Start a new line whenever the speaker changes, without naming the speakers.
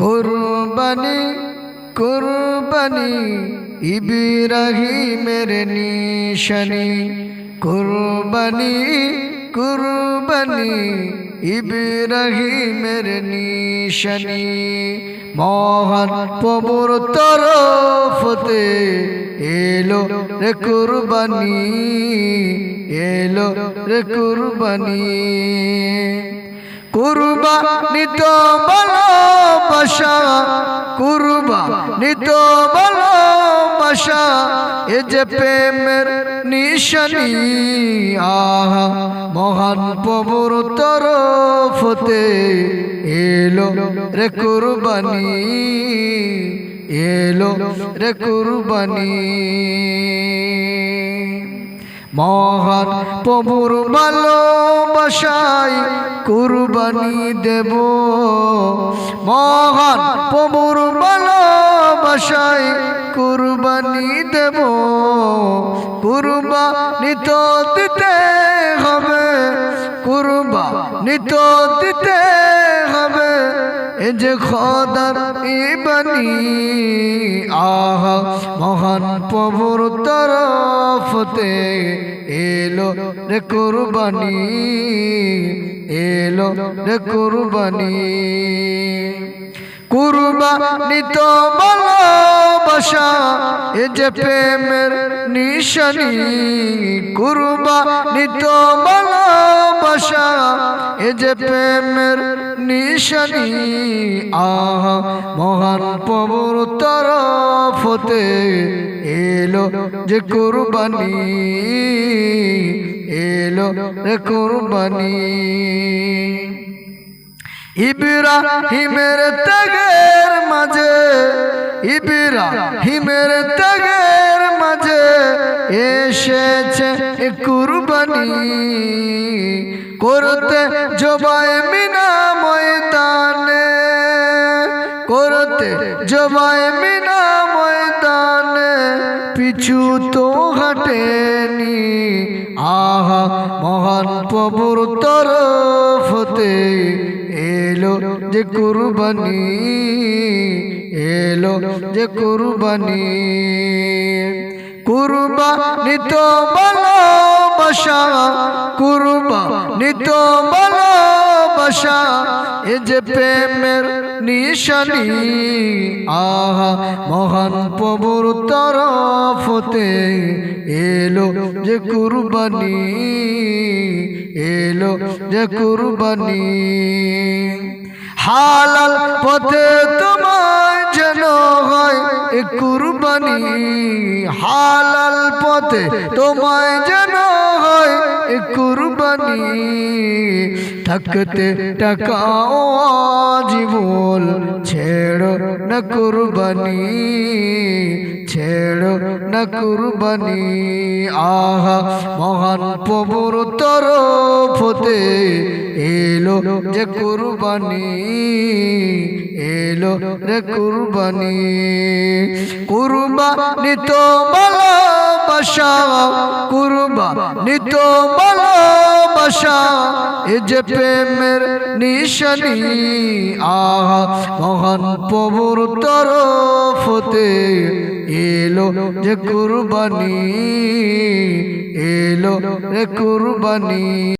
কুরবানি কুরবানি ইব্রাহিমের নিশানি। কুরবানি কুরবানি ইব্রাহিমের নিশানি। মহান প্রভুর তরফতে এলো রে কুরবানি, এলো রে কুরবানি। কুরবানি তো ভালোবাসা কুরবানি তো ভালোবাসা, এ যে প্রেমের নিশানি, আহা, মহান প্রভুর তরফতে এলো রে কুরবানি, এলো রে কুরবানি। মহান প্রভুর ভালোবাসায় কুরবানি দেব। মহান প্রভুর ভালোবাসায় কুরবানি দেব। কুরবানি তো দিতে হবে, কুরবানি তো দিতে এ যে খদার ইবানি আহা মহান প্রভুর তরফতে এলো রে কুরবানি এলো রে কুরবানি। কুরবানি তো ভালোবাসা, এ যে প্রেমের নিশানি। কুরবানি তো ভালোবাসা, এ যে প্রেমের নিশানি। আহা, মহান প্রভুর তরফতে এলো যে কুরবানি, এলো রে কুরবানি। ইব্রাহিমের ত্যাগের মাঝে, ইব্রাহিমের ত্যাগের মাঝে এসেছে কুরবানি করতে জবাই মিনা ময়দানে, করতে জবাই মিনা ময়দানে পিছু তো হাটেনি। আহা, মহান প্রভুর তরফতে যে কুরবানি, এলো যে কুরবানি। কুরবানি তো ভালোবাসা কুরবানি তো ভালোবাসা, এ যে প্রেমের নিশানি। আহা, মহান প্রভুর তরফতে এলো যে কুরবানি। এলো যে কুরবানি। হালাল পথে তোমায় যেন হয় এ কুরবানি। হালাল পথে তোমায় যেন হয় এ কুরবানি। থাকতে টাকাও জীবন ছেড়ো না কুরবানি। না কুরবানি। আহা, মহান প্রভুর তরফতে এলো যে কুরবানি, এলো রে কুরবানি। কুরবানি তো ভালোবাসা, কুরবানি তো ভালোবাসা। এ যে প্রেমের নিশানি আহা মহান প্রভুর তরফতে এলো যে কুরবানি এলো রে কুরবানি।